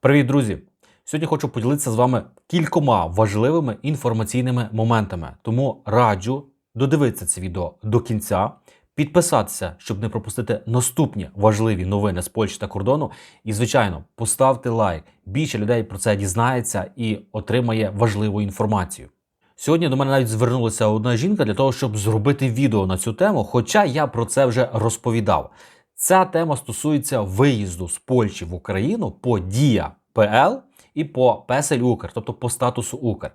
Привіт, друзі! Сьогодні хочу поділитися з вами кількома важливими інформаційними моментами. Тому раджу додивитися це відео до кінця, підписатися, щоб не пропустити наступні важливі новини з Польщі та кордону. І, звичайно, поставте лайк. Більше людей про це дізнається і отримає важливу інформацію. Сьогодні до мене навіть звернулася одна жінка для того, щоб зробити відео на цю тему, хоча я про це вже розповідав. Ця тема стосується виїзду з Польщі в Україну по Дія ПЛ і по Песель Укр, тобто по статусу Укр.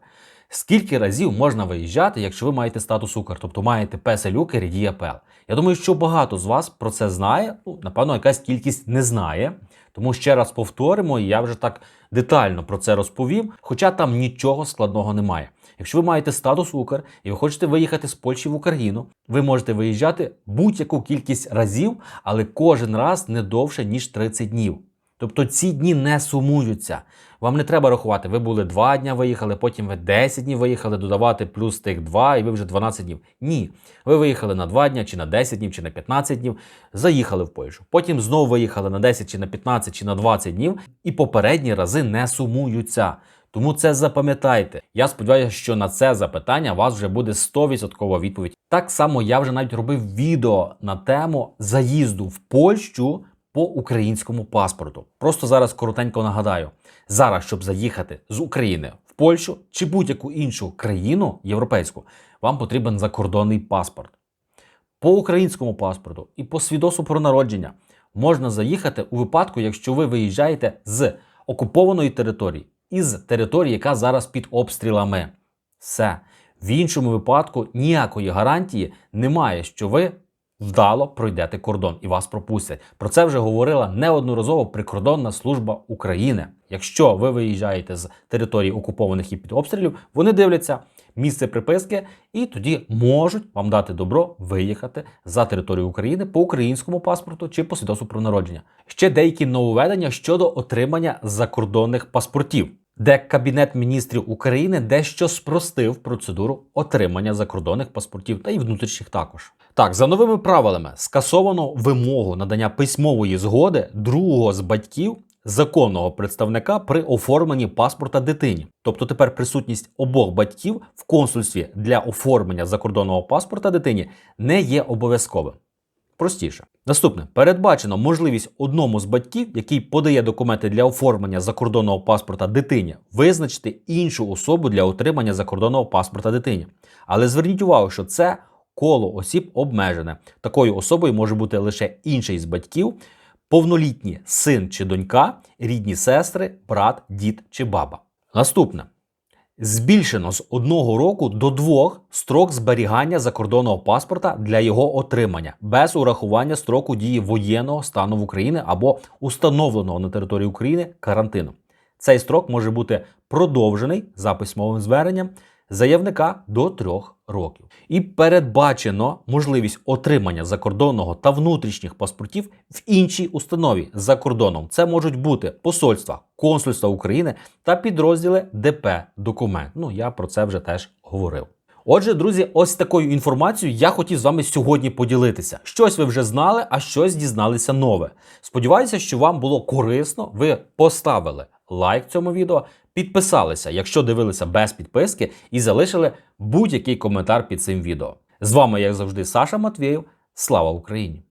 Скільки разів можна виїжджати, якщо ви маєте статус Укр, тобто маєте Песель Укр і Дія ПЛ? Я думаю, що багато з вас про це знає. Ну, напевно, якась кількість не знає. Тому ще раз повторимо, і я вже так детально про це розповім, хоча там нічого складного немає. Якщо ви маєте статус Укр і ви хочете виїхати з Польщі в Україну, ви можете виїжджати будь-яку кількість разів, але кожен раз не довше ніж 30 днів. Тобто ці дні не сумуються. Вам не треба рахувати. Ви були 2 дні виїхали, потім ви 10 днів виїхали, додавати плюс тих 2, і ви вже 12 днів. Ні. Ви виїхали на 2 дні, чи на 10 днів, чи на 15 днів, заїхали в Польщу. Потім знову виїхали на 10, чи на 15, чи на 20 днів, і попередні рази не сумуються. Тому це запам'ятайте. Я сподіваюся, що на це запитання у вас вже буде 100% відповідь. Так само я вже навіть робив відео на тему заїзду в Польщу по українському паспорту. Просто зараз коротенько нагадаю: зараз, щоб заїхати з України в Польщу чи будь-яку іншу країну європейську, вам потрібен закордонний паспорт. По українському паспорту і по свідоцтву про народження можна заїхати у випадку, якщо ви виїжджаєте з окупованої території із території, яка зараз під обстрілами. Все. В іншому випадку ніякої гарантії немає, що ви вдало пройдете кордон і вас пропустять. Про це вже говорила неодноразово прикордонна служба України. Якщо ви виїжджаєте з території окупованих і під обстрілів, вони дивляться місце приписки і тоді можуть вам дати добро виїхати за територію України по українському паспорту чи по свідоцтву про народження. Ще деякі нововведення щодо отримання закордонних паспортів де Кабінет міністрів України дещо спростив процедуру отримання закордонних паспортів та й внутрішніх також. Так, за новими правилами скасовано вимогу надання письмової згоди другого з батьків законного представника при оформленні паспорта дитині. Тобто тепер присутність обох батьків в консульстві для оформлення закордонного паспорта дитині не є обов'язковим. Простіше. Наступне передбачено можливість одному з батьків, який подає документи для оформлення закордонного паспорта дитині, визначити іншу особу для отримання закордонного паспорта дитині. Але зверніть увагу, що це коло осіб обмежене. Такою особою може бути лише інший з батьків, повнолітній син чи донька, рідні сестри, брат, дід чи баба. Наступне. Збільшено з одного року до двох строк зберігання закордонного паспорта для його отримання без урахування строку дії воєнного стану в Україні або установленого на території України карантину. Цей строк може бути продовжений за письмовим зверненням заявника до трьох років. І передбачено можливість отримання закордонного та внутрішніх паспортів в іншій установі за кордоном. Це можуть бути посольства, консульства України та підрозділи ДП документ. Ну я про це вже теж говорив. Отже, друзі, ось такою інформацією я хотів з вами сьогодні поділитися. Щось ви вже знали, а щось дізналися нове. Сподіваюся, що вам було корисно. Ви поставили лайк цьому відео, підписалися, якщо дивилися без підписки, і залишили будь-який коментар під цим відео. З вами, як завжди, Саша Матвєєв. Слава Україні!